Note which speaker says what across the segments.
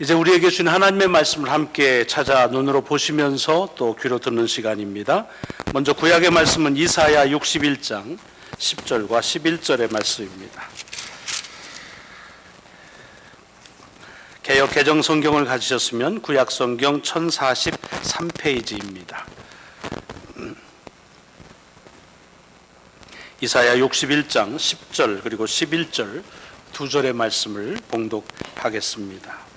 Speaker 1: 이제 우리에게 주신 하나님의 말씀을 함께 찾아 눈으로 보시면서 또 귀로 듣는 시간입니다. 먼저 구약의 말씀은 이사야 61장 10절과 11절의 말씀입니다. 개역 개정 성경을 가지셨으면 구약 성경 1043페이지입니다. 이사야 61장 10절 그리고 11절 두 절의 말씀을 봉독하겠습니다.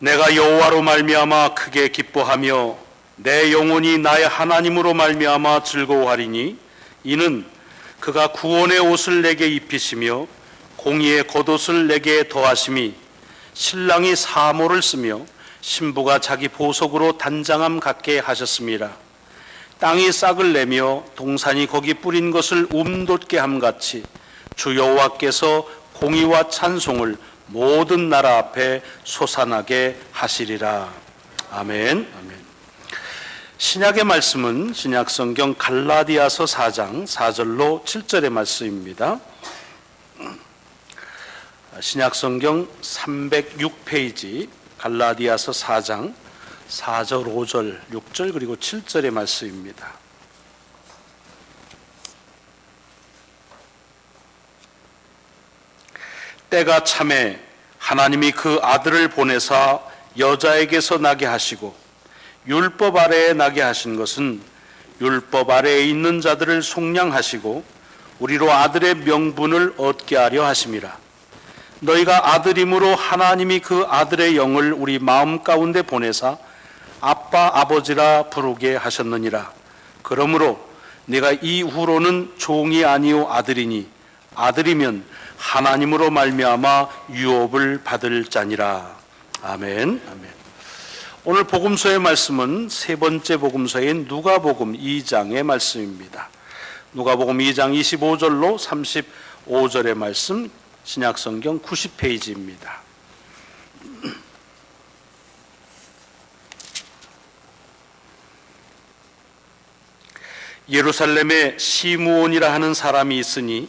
Speaker 1: 내가 여호와로 말미암아 크게 기뻐하며 내 영혼이 나의 하나님으로 말미암아 즐거워하리니 이는 그가 구원의 옷을 내게 입히시며 공의의 겉옷을 내게 더하심이 신랑이 사모를 쓰며 신부가 자기 보석으로 단장함 갖게 하셨습니다. 땅이 싹을 내며 동산이 거기 뿌린 것을 움돋게 함 같이 주 여호와께서 공의와 찬송을 모든 나라 앞에 솟아나게 하시리라. 아멘. 아멘. 신약의 말씀은 신약 성경 갈라디아서 4장 4절로 7절의 말씀입니다. 신약 성경 306페이지 갈라디아서 4장 4절, 5절, 6절 그리고 7절의 말씀입니다. 때가 참에 하나님이 그 아들을 보내사 여자에게서 나게 하시고 율법 아래에 나게 하신 것은 율법 아래에 있는 자들을 속량하시고 우리로 아들의 명분을 얻게 하려 하심이라. 너희가 아들임으로 하나님이 그 아들의 영을 우리 마음 가운데 보내사 아빠 아버지라 부르게 하셨느니라. 그러므로 내가 이후로는 종이 아니요 아들이니 아들이면 하나님으로 말미암아 유업을 받을 자니라. 아멘. 아멘. 오늘 복음서의 말씀은 세 번째 복음서인 누가복음 2장의 말씀입니다. 누가복음 2장 25절로 35절의 말씀 신약 성경 90페이지입니다. 예루살렘에 시므온이라 하는 사람이 있으니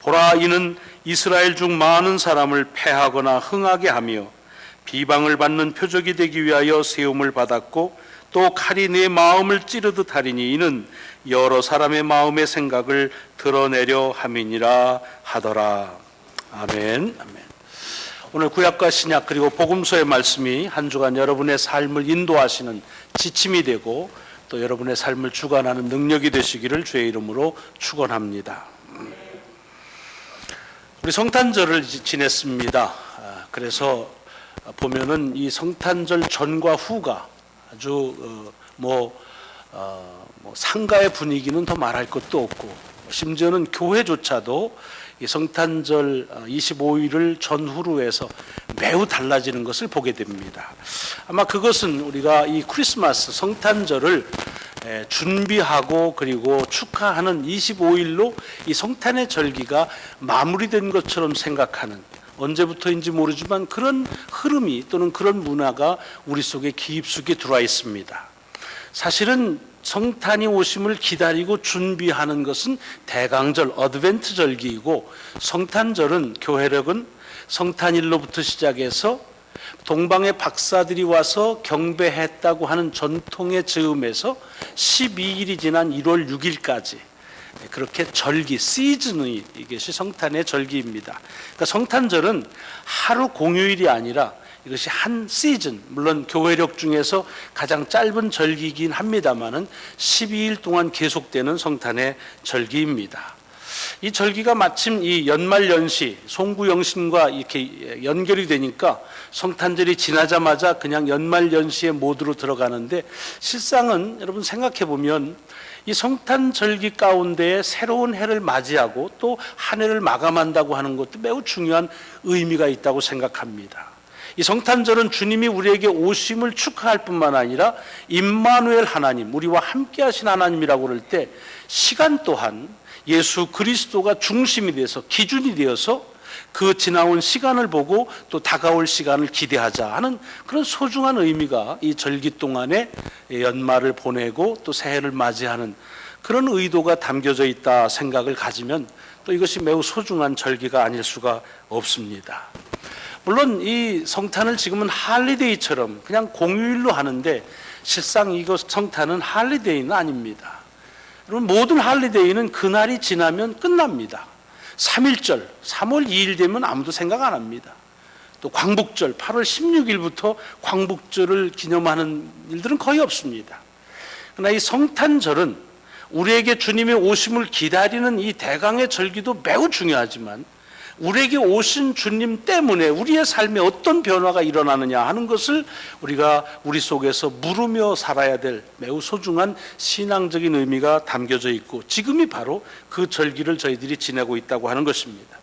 Speaker 1: 보라 이는 이스라엘 중 많은 사람을 패하거나 흥하게 하며 비방을 받는 표적이 되기 위하여 세움을 받았고 또 칼이 내 마음을 찌르듯 하리니 이는 여러 사람의 마음의 생각을 드러내려 함이니라 하더라. 아멘. 아멘. 오늘 구약과 신약 그리고 복음서의 말씀이 한 주간 여러분의 삶을 인도하시는 지침이 되고 또 여러분의 삶을 주관하는 능력이 되시기를 주의 이름으로 축원합니다. 우리 성탄절을 지냈습니다. 아, 그래서 보면은 이 성탄절 전과 후가 아주 어, 뭐, 어, 뭐 상가의 분위기는 더 말할 것도 없고 심지어는 교회조차도 이 성탄절 25일을 어, 전후로 해서 매우 달라지는 것을 보게 됩니다. 아마 그것은 우리가 이 크리스마스 성탄절을 준비하고 그리고 축하하는 25일로 이 성탄의 절기가 마무리된 것처럼 생각하는 언제부터인지 모르지만 그런 흐름이 또는 그런 문화가 우리 속에 깊숙이 들어와 있습니다. 사실은 성탄이 오심을 기다리고 준비하는 것은 대강절 어드벤트 절기이고 성탄절은 교회력은 성탄일로부터 시작해서 동방의 박사들이 와서 경배했다고 하는 전통의 즈음에서 12일이 지난 1월 6일까지 그렇게 절기 시즌이 이것이 성탄의 절기입니다. 그러니까 성탄절은 하루 공휴일이 아니라 이것이 한 시즌, 물론 교회력 중에서 가장 짧은 절기이긴 합니다만은 12일 동안 계속되는 성탄의 절기입니다. 이 절기가 마침 이 연말 연시 송구영신과 이렇게 연결이 되니까 성탄절이 지나자마자 그냥 연말 연시의 모드로 들어가는데 실상은 여러분 생각해 보면 이 성탄 절기 가운데 새로운 해를 맞이하고 또 한 해를 마감한다고 하는 것도 매우 중요한 의미가 있다고 생각합니다. 이 성탄절은 주님이 우리에게 오심을 축하할 뿐만 아니라 임마누엘 하나님, 우리와 함께 하신 하나님이라고 그럴 때 시간 또한 예수 그리스도가 중심이 돼서 기준이 되어서 그 지나온 시간을 보고 또 다가올 시간을 기대하자 하는 그런 소중한 의미가 이 절기 동안에 연말을 보내고 또 새해를 맞이하는 그런 의도가 담겨져 있다 생각을 가지면 또 이것이 매우 소중한 절기가 아닐 수가 없습니다. 물론 이 성탄을 지금은 할리데이처럼 그냥 공휴일로 하는데 실상 이것 성탄은 할리데이는 아닙니다. 여러분 모든 할리데이는 그날이 지나면 끝납니다. 3일절, 3월 2일 되면 아무도 생각 안 합니다. 또 광복절, 8월 16일부터 광복절을 기념하는 일들은 거의 없습니다. 그러나 이 성탄절은 우리에게 주님의 오심을 기다리는 이 대강의 절기도 매우 중요하지만 우리에게 오신 주님 때문에 우리의 삶에 어떤 변화가 일어나느냐 하는 것을 우리가 우리 속에서 물으며 살아야 될 매우 소중한 신앙적인 의미가 담겨져 있고 지금이 바로 그 절기를 저희들이 지내고 있다고 하는 것입니다.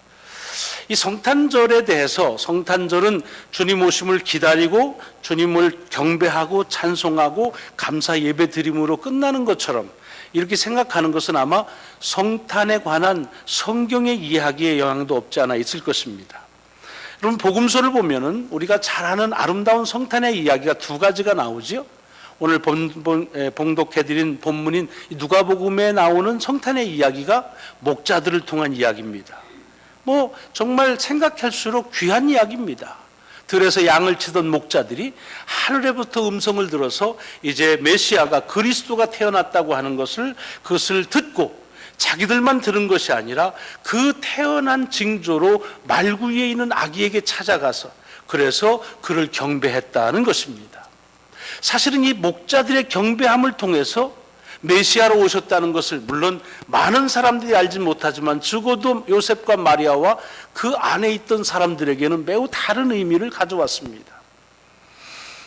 Speaker 1: 이 성탄절에 대해서 성탄절은 주님 오심을 기다리고 주님을 경배하고 찬송하고 감사 예배 드림으로 끝나는 것처럼 이렇게 생각하는 것은 아마 성탄에 관한 성경의 이야기의 영향도 없지 않아 있을 것입니다. 여러분 복음서를 보면은 우리가 잘 아는 아름다운 성탄의 이야기가 두 가지가 나오지요. 오늘 본, 본, 에, 봉독해드린 본문인 누가복음에 나오는 성탄의 이야기가 목자들을 통한 이야기입니다. 뭐 정말 생각할수록 귀한 이야기입니다. 들에서 양을 치던 목자들이 하늘에부터 음성을 들어서 이제 메시아가 그리스도가 태어났다고 하는 것을 그것을 듣고 자기들만 들은 것이 아니라 그 태어난 징조로 말구 위에 있는 아기에게 찾아가서 그래서 그를 경배했다는 것입니다. 사실은 이 목자들의 경배함을 통해서 메시아로 오셨다는 것을 물론 많은 사람들이 알지 못하지만 적어도 요셉과 마리아와 그 안에 있던 사람들에게는 매우 다른 의미를 가져왔습니다.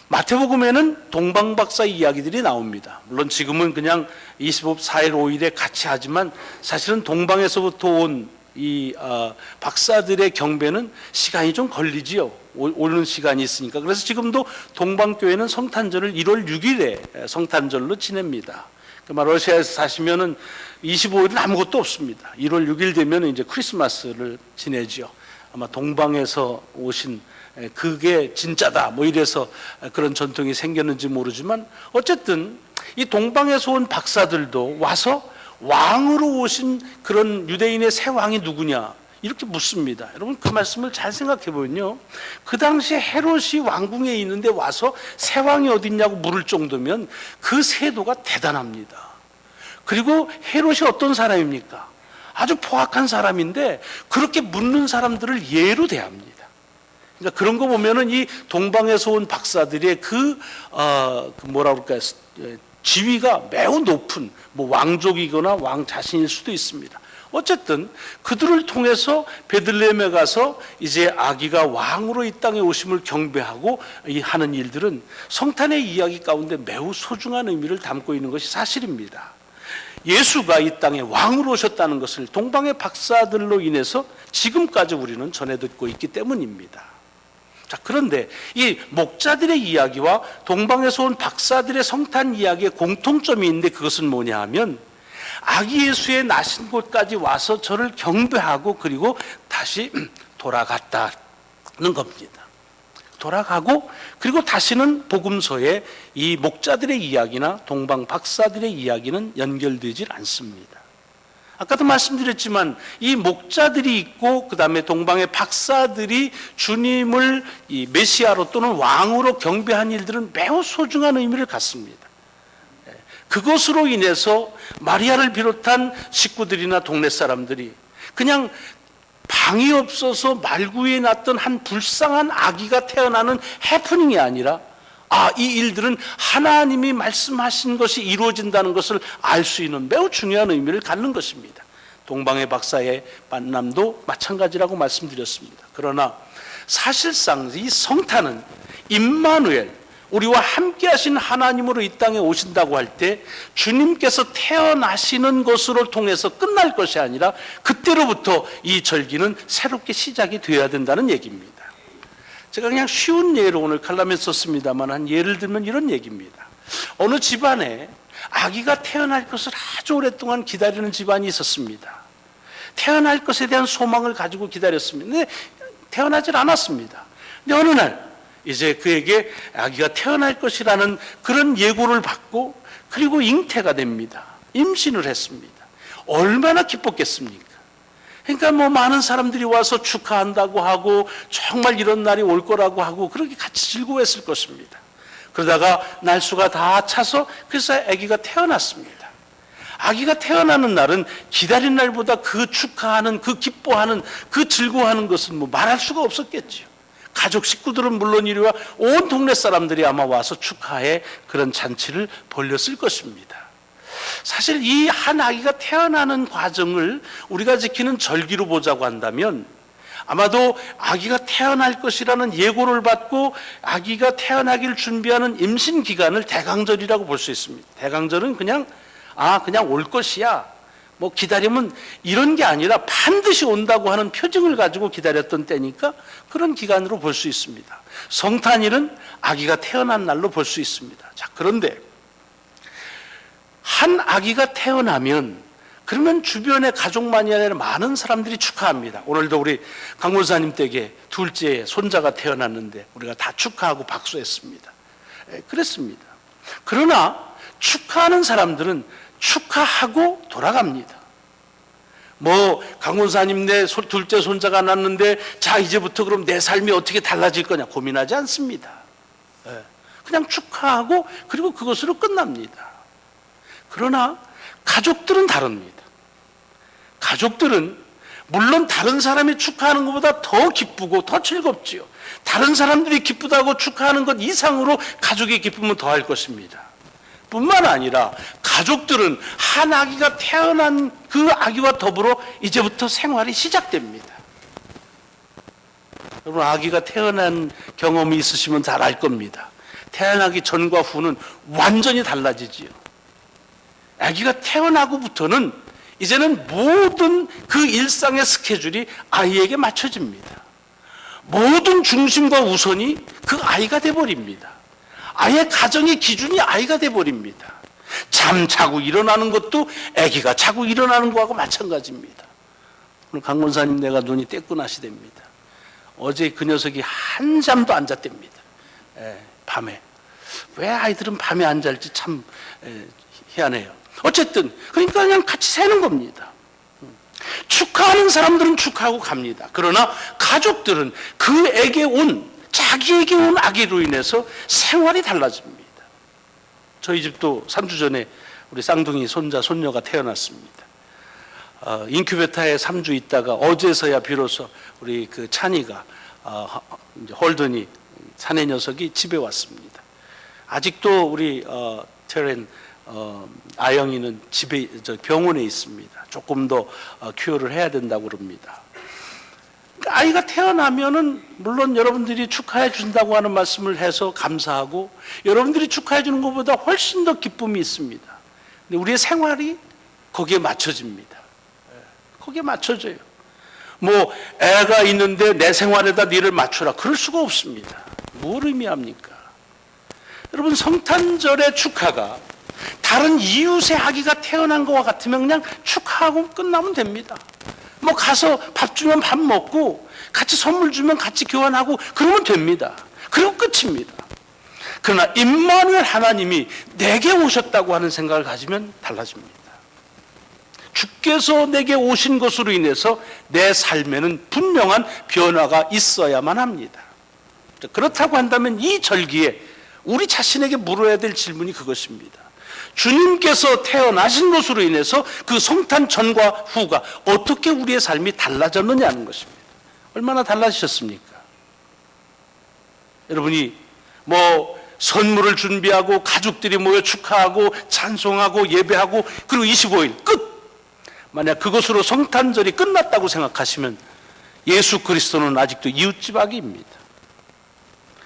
Speaker 1: 마태복음에는 동방박사 이야기들이 나옵니다. 물론 지금은 그냥 24일 5일에 같이 하지만 사실은 동방에서부터 온이 어, 박사들의 경배는 시간이 좀 걸리지요. 오- 오는 시간이 있으니까. 그래서 지금도 동방교회는 성탄절을 1월 6일에 성탄절로 지냅니다. 그말 러시아에서 사시면은 25일은 아무것도 없습니다. 1월 6일 되면 이제 크리스마스를 지내죠. 아마 동방에서 오신 에, 그게 진짜다 뭐 이래서 그런 전통이 생겼는지 모르지만 어쨌든 이 동방에서 온 박사들도 와서 왕으로 오신 그런 유대인의 새 왕이 누구냐 이렇게 묻습니다. 여러분 그 말씀을 잘 생각해 보면요. 그 당시에 헤롯이 왕궁에 있는데 와서 새 왕이 어딨냐고 물을 정도면 그 세도가 대단합니다. 그리고 헤롯이 어떤 사람입니까? 아주 포악한 사람인데 그렇게 묻는 사람들을 예로 대합니다. 그러니까 그런 거 보면은 이 동방에서 온 박사들의 그, 어, 그 뭐라 그럴까요? 예, 지위가 매우 높은 뭐 왕족이거나 왕 자신일 수도 있습니다. 어쨌든 그들을 통해서 베들레헴에 가서 이제 아기가 왕으로 이 땅에 오심을 경배하고 이 하는 일들은 성탄의 이야기 가운데 매우 소중한 의미를 담고 있는 것이 사실입니다. 예수가 이 땅에 왕으로 오셨다는 것을 동방의 박사들로 인해서 지금까지 우리는 전해 듣고 있기 때문입니다. 자, 그런데 이 목자들의 이야기와 동방에서 온 박사들의 성탄 이야기에 공통점이 있는데 그것은 뭐냐 하면 아기 예수의 나신 곳까지 와서 저를 경배하고 그리고 다시 돌아갔다는 겁니다. 돌아가고 그리고 다시는 복음서에 이 목자들의 이야기나 동방 박사들의 이야기는 연결되질 않습니다. 아까도 말씀드렸지만 이 목자들이 있고 그다음에 동방의 박사들이 주님을 이 메시아로 또는 왕으로 경배한 일들은 매우 소중한 의미를 갖습니다. 예, 그것으로 인해서 마리아를 비롯한 식구들이나 동네 사람들이 그냥 방이 없어서 말구에 났던 한 불쌍한 아기가 태어나는 해프닝이 아니라 아, 이 일들은 하나님이 말씀하신 것이 이루어진다는 것을 알 수 있는 매우 중요한 의미를 갖는 것입니다. 동방의 박사의 만남도 마찬가지라고 말씀드렸습니다. 그러나 사실상 이 성탄은 임마누엘 우리와 함께 하신 하나님으로 이 땅에 오신다고 할 때 주님께서 태어나시는 것으로 통해서 끝날 것이 아니라 그때로부터 이 절기는 새롭게 시작이 되어야 된다는 얘기입니다. 제가 그냥 쉬운 예로 오늘 칼럼에 썼습니다만 한 예를 들면 이런 얘기입니다. 어느 집안에 아기가 태어날 것을 아주 오랫동안 기다리는 집안이 있었습니다. 태어날 것에 대한 소망을 가지고 기다렸습니다. 근데 태어나질 않았습니다. 근데 어느 날 이제 그에게 아기가 태어날 것이라는 그런 예고를 받고 그리고 잉태가 됩니다. 임신을 했습니다. 얼마나 기뻤겠습니까? 그러니까 뭐 많은 사람들이 와서 축하한다고 하고 정말 이런 날이 올 거라고 하고 그렇게 같이 즐거워했을 것입니다. 그러다가 날수가 다 차서 그래서 아기가 태어났습니다. 아기가 태어나는 날은 기다린 날보다 그 축하하는 그 기뻐하는 그 즐거워하는 것은 뭐 말할 수가 없었겠지요. 가족 식구들은 물론이리와 온 동네 사람들이 아마 와서 축하해 그런 잔치를 벌렸을 것입니다. 사실 이 한 아기가 태어나는 과정을 우리가 지키는 절기로 보자고 한다면 아마도 아기가 태어날 것이라는 예고를 받고 아기가 태어나기를 준비하는 임신 기간을 대강절이라고 볼 수 있습니다. 대강절은 그냥 아 그냥 올 것이야. 뭐 기다리면 이런 게 아니라 반드시 온다고 하는 표징을 가지고 기다렸던 때니까 그런 기간으로 볼 수 있습니다. 성탄일은 아기가 태어난 날로 볼 수 있습니다. 자, 그런데 한 아기가 태어나면 그러면 주변의 가족만이 아니라 많은 사람들이 축하합니다. 오늘도 우리 강원사님 댁에 둘째 손자가 태어났는데 우리가 다 축하하고 박수했습니다. 예, 그랬습니다. 그러나 축하하는 사람들은 축하하고 돌아갑니다. 뭐 강원사님 내 소- 둘째 손자가 났는데 자 이제부터 그럼 내 삶이 어떻게 달라질 거냐 고민하지 않습니다. 예, 그냥 축하하고 그리고 그것으로 끝납니다. 그러나 가족들은 다릅니다. 가족들은 물론 다른 사람이 축하하는 것보다 더 기쁘고 더 즐겁지요. 다른 사람들이 기쁘다고 축하하는 것 이상으로 가족의 기쁨은 더할 것입니다. 뿐만 아니라 가족들은 한 아기가 태어난 그 아기와 더불어 이제부터 생활이 시작됩니다. 여러분 아기가 태어난 경험이 있으시면 잘 알 겁니다. 태어나기 전과 후는 완전히 달라지지요. 아기가 태어나고부터는 이제는 모든 그 일상의 스케줄이 아이에게 맞춰집니다. 모든 중심과 우선이 그 아이가 돼버립니다. 아이의 가정의 기준이 아이가 돼버립니다. 잠 자고 일어나는 것도 아기가 자고 일어나는 거하고 마찬가지입니다. 오늘 강원사님 내가 눈이 떼꾸나시됩니다. 어제 그 녀석이 한 잠도 안 잤답니다. 예, 밤에. 왜 아이들은 밤에 안 잘지 참 에, 희한해요. 어쨌든 그러니까 그냥 같이 새는 겁니다. 음. 축하하는 사람들은 축하하고 갑니다. 그러나 가족들은 그에게 온 자기에게 온 아기로 인해서 생활이 달라집니다. 저희 집도 3주 전에 우리 쌍둥이 손자 손녀가 태어났습니다. 어, 인큐베터에 3주 있다가 어제서야 비로소 우리 그 찬이가 어, 홀든이 사내 녀석이 집에 왔습니다. 아직도 우리 어, 테렌 어, 아영이는 집에 저 병원에 있습니다. 조금 더 어, 큐어를 해야 된다고 그럽니다. 그러니까 아이가 태어나면은 물론 여러분들이 축하해 준다고 하는 말씀을 해서 감사하고 여러분들이 축하해 주는 것보다 훨씬 더 기쁨이 있습니다. 근데 우리의 생활이 거기에 맞춰집니다. 예, 거기에 맞춰져요. 뭐 애가 있는데 내 생활에다 니를 맞춰라 그럴 수가 없습니다. 뭘 의미합니까? 여러분 성탄절의 축하가 다른 이웃의 아기가 태어난 것과 같으면 그냥 축하하고 끝나면 됩니다. 뭐 가서 밥 주면 밥 먹고 같이 선물 주면 같이 교환하고 그러면 됩니다. 그리고 끝입니다. 그러나 임마누엘 하나님이 내게 오셨다고 하는 생각을 가지면 달라집니다. 주께서 내게 오신 것으로 인해서 내 삶에는 분명한 변화가 있어야만 합니다. 그렇다고 한다면 이 절기에 우리 자신에게 물어야 될 질문이 그것입니다. 주님께서 태어나신 것으로 인해서 그 성탄 전과 후가 어떻게 우리의 삶이 달라졌느냐는 것입니다. 얼마나 달라지셨습니까? 여러분이 뭐 선물을 준비하고 가족들이 모여 축하하고 찬송하고 예배하고 그리고 25일 끝. 만약 그것으로 성탄절이 끝났다고 생각하시면 예수 그리스도는 아직도 이웃집아기입니다.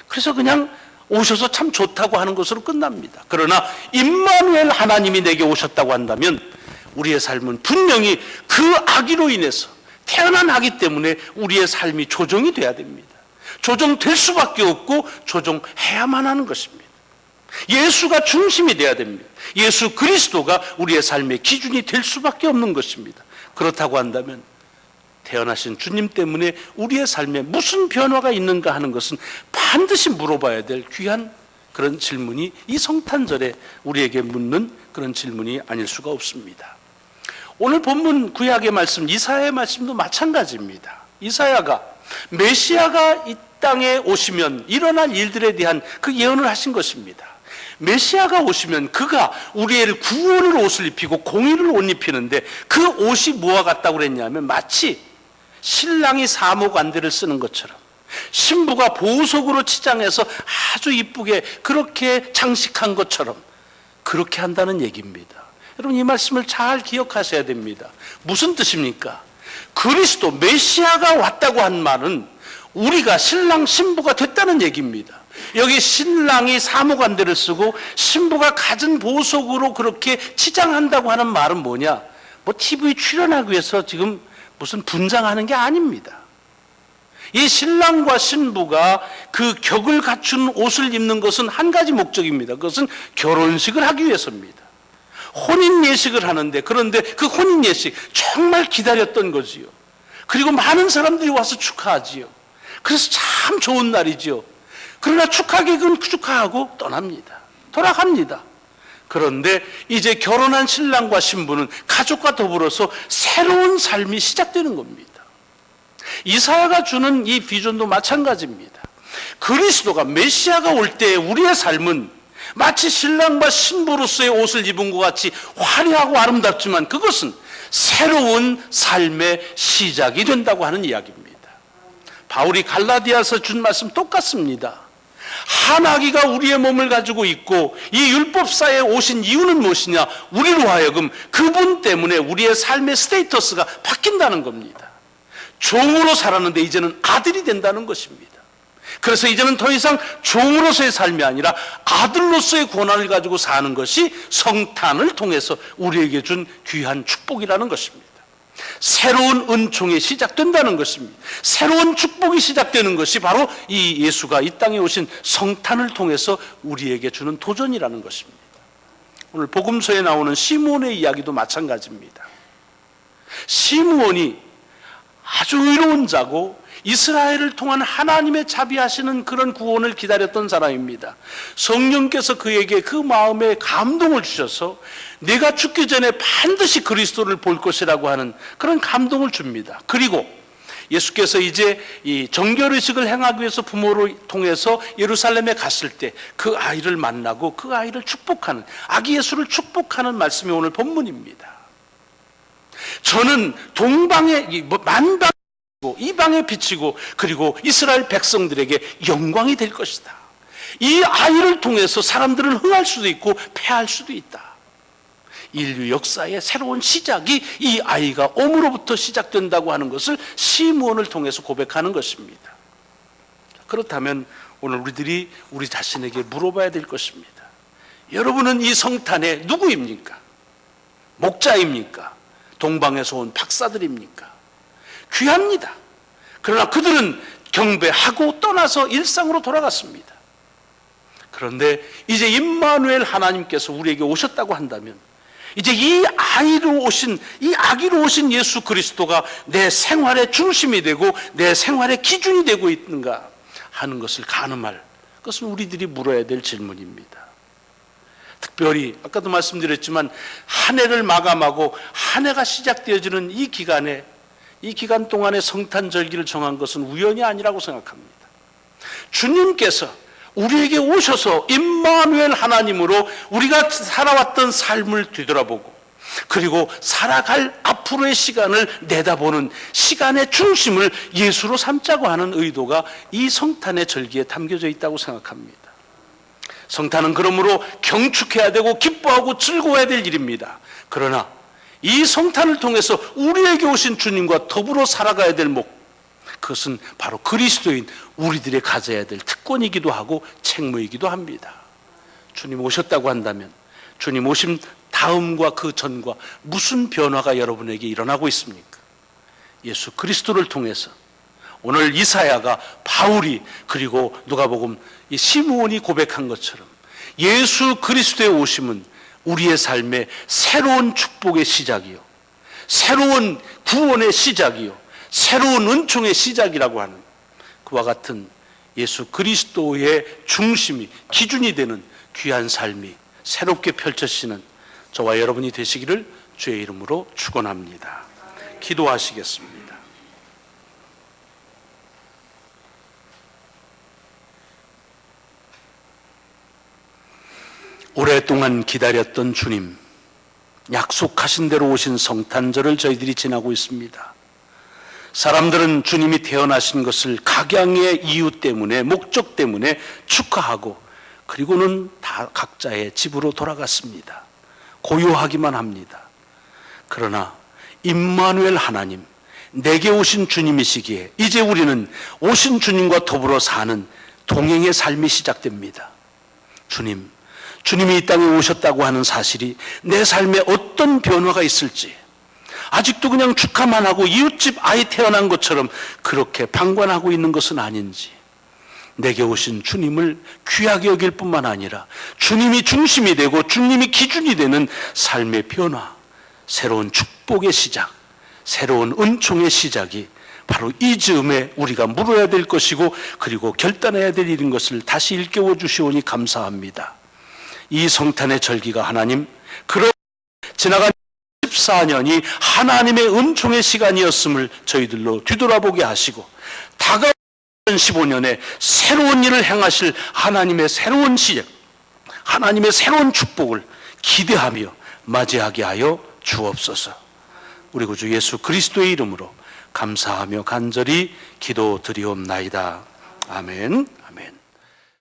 Speaker 1: 그래서 그냥 오셔서 참 좋다고 하는 것으로 끝납니다. 그러나 임마누엘 하나님이 내게 오셨다고 한다면 우리의 삶은 분명히 그 아기로 인해서 태어난 아기 때문에 우리의 삶이 조정이 돼야 됩니다. 조정될 수밖에 없고 조정해야만 하는 것입니다. 예수가 중심이 돼야 됩니다. 예수 그리스도가 우리의 삶의 기준이 될 수밖에 없는 것입니다. 그렇다고 한다면 태어나신 주님 때문에 우리의 삶에 무슨 변화가 있는가 하는 것은 반드시 물어봐야 될 귀한 그런 질문이 이 성탄절에 우리에게 묻는 그런 질문이 아닐 수가 없습니다. 오늘 본문 구약의 말씀 이사야의 말씀도 마찬가지입니다. 이사야가 메시아가 이 땅에 오시면 일어날 일들에 대한 그 예언을 하신 것입니다. 메시아가 오시면 그가 우리의 구원을 옷을 입히고 공의를 옷 입히는데 그 옷이 뭐와 같다고 그랬냐면 마치 신랑이 안대를 쓰는 것처럼 신부가 보석으로 치장해서 아주 이쁘게 그렇게 장식한 것처럼 그렇게 한다는 얘기입니다. 여러분 이 말씀을 잘 기억하셔야 됩니다. 무슨 뜻입니까? 그리스도 메시아가 왔다고 한 말은 우리가 신랑 신부가 됐다는 얘기입니다. 여기 신랑이 사무관대를 쓰고 신부가 갖은 보석으로 그렇게 치장한다고 하는 말은 뭐냐? 뭐 TV 출연하기 위해서 지금 무슨 분장하는 게 아닙니다. 이 신랑과 신부가 그 격을 갖춘 옷을 입는 것은 한 가지 목적입니다. 그것은 결혼식을 하기 위해서입니다. 혼인 예식을 하는데 그런데 그 혼인 예식 정말 기다렸던 거지요. 그리고 많은 사람들이 와서 축하하지요. 그래서 참 좋은 날이지요. 그러나 축하객은 축하하고 떠납니다. 돌아갑니다. 그런데 이제 결혼한 신랑과 신부는 가족과 더불어서 새로운 삶이 시작되는 겁니다. 이사야가 주는 이 비전도 마찬가지입니다. 그리스도가 메시아가 올 때 우리의 삶은 마치 신랑과 신부로서의 옷을 입은 것 같이 화려하고 아름답지만 그것은 새로운 삶의 시작이 된다고 하는 이야기입니다. 바울이 갈라디아서 준 말씀 똑같습니다. 한 아기가 우리의 몸을 가지고 있고 이 율법사에 오신 이유는 무엇이냐? 우리로 하여금 그분 때문에 우리의 삶의 스테이터스가 바뀐다는 겁니다. 종으로 살았는데 이제는 아들이 된다는 것입니다. 그래서 이제는 더 이상 종으로서의 삶이 아니라 아들로서의 권한을 가지고 사는 것이 성탄을 통해서 우리에게 준 귀한 축복이라는 것입니다. 새로운 은총이 시작된다는 것입니다. 새로운 축복이 시작되는 것이 바로 이 예수가 이 땅에 오신 성탄을 통해서 우리에게 주는 도전이라는 것입니다. 오늘 복음서에 나오는 시므온의 이야기도 마찬가지입니다. 시므온이 아주 의로운 자고 이스라엘을 통한 하나님의 자비하시는 그런 구원을 기다렸던 사람입니다. 성령께서 그에게 그 마음에 감동을 주셔서 내가 죽기 전에 반드시 그리스도를 볼 것이라고 하는 그런 감동을 줍니다. 그리고 예수께서 이제 이 정결의식을 행하기 위해서 부모를 통해서 예루살렘에 갔을 때 그 아이를 만나고 그 아이를 축복하는 아기 예수를 축복하는 말씀이 오늘 본문입니다. 저는 동방의 뭐 만방 이방에 비치고 그리고 이스라엘 백성들에게 영광이 될 것이다. 이 아이를 통해서 사람들은 흥할 수도 있고 패할 수도 있다. 인류 역사의 새로운 시작이 이 아이가 옴으로부터 시작된다고 하는 것을 시무원을 통해서 고백하는 것입니다. 그렇다면 오늘 우리들이 우리 자신에게 물어봐야 될 것입니다. 여러분은 이 성탄에 누구입니까? 목자입니까? 동방에서 온 박사들입니까? 귀합니다. 그러나 그들은 경배하고 떠나서 일상으로 돌아갔습니다. 그런데 이제 임마누엘 하나님께서 우리에게 오셨다고 한다면 이제 이 아이로 오신 이 아기로 오신 예수 그리스도가 내 생활의 중심이 되고 내 생활의 기준이 되고 있는가 하는 것을 가늠할 그것은 우리들이 물어야 될 질문입니다. 특별히 아까도 말씀드렸지만 한 해를 마감하고 한 해가 시작되어지는 이 기간에 이 기간 동안에 성탄절기를 정한 것은 우연이 아니라고 생각합니다. 주님께서 우리에게 오셔서 임마누엘 하나님으로 우리가 살아왔던 삶을 뒤돌아보고 그리고 살아갈 앞으로의 시간을 내다보는 시간의 중심을 예수로 삼자고 하는 의도가 이 성탄의 절기에 담겨져 있다고 생각합니다. 성탄은 그러므로 경축해야 되고 기뻐하고 즐거워야 될 일입니다. 그러나 이 성탄을 통해서 우리에게 오신 주님과 더불어 살아가야 될 목, 그것은 바로 그리스도인 우리들의 가져야 될 특권이기도 하고 책무이기도 합니다. 주님 오셨다고 한다면 주님 오심 다음과 그 전과 무슨 변화가 여러분에게 일어나고 있습니까? 예수 그리스도를 통해서 오늘 이사야가 바울이 그리고 누가복음 이 시므온이 고백한 것처럼 예수 그리스도의 오심은 우리의 삶의 새로운 축복의 시작이요. 새로운 구원의 시작이요. 새로운 은총의 시작이라고 하는 그와 같은 예수 그리스도의 중심이 기준이 되는 귀한 삶이 새롭게 펼쳐지는 저와 여러분이 되시기를 주의 이름으로 축원합니다. 기도하시겠습니다. 오랫동안 기다렸던 주님, 약속하신 대로 오신 성탄절을 저희들이 지나고 있습니다. 사람들은 주님이 태어나신 것을 각양의 이유 때문에, 목적 때문에 축하하고, 그리고는 다 각자의 집으로 돌아갔습니다. 고요하기만 합니다. 그러나, 임마누엘 하나님, 내게 오신 주님이시기에, 이제 우리는 오신 주님과 더불어 사는 동행의 삶이 시작됩니다. 주님, 주님이 이 땅에 오셨다고 하는 사실이 내 삶에 어떤 변화가 있을지 아직도 그냥 축하만 하고 이웃집 아이 태어난 것처럼 그렇게 방관하고 있는 것은 아닌지 내게 오신 주님을 귀하게 여길 뿐만 아니라 주님이 중심이 되고 주님이 기준이 되는 삶의 변화, 새로운 축복의 시작, 새로운 은총의 시작이 바로 이 즈음에 우리가 물어야 될 것이고 그리고 결단해야 될 일인 것을 다시 일깨워 주시오니 감사합니다. 이 성탄의 절기가 하나님 그런 지나간 14년이 하나님의 은총의 시간이었음을 저희들로 뒤돌아보게 하시고 다가오는 15년에 새로운 일을 행하실 하나님의 새로운 시작 하나님의 새로운 축복을 기대하며 맞이하게 하여 주옵소서. 우리 구주 예수 그리스도의 이름으로 감사하며 간절히 기도드리옵나이다. 아멘.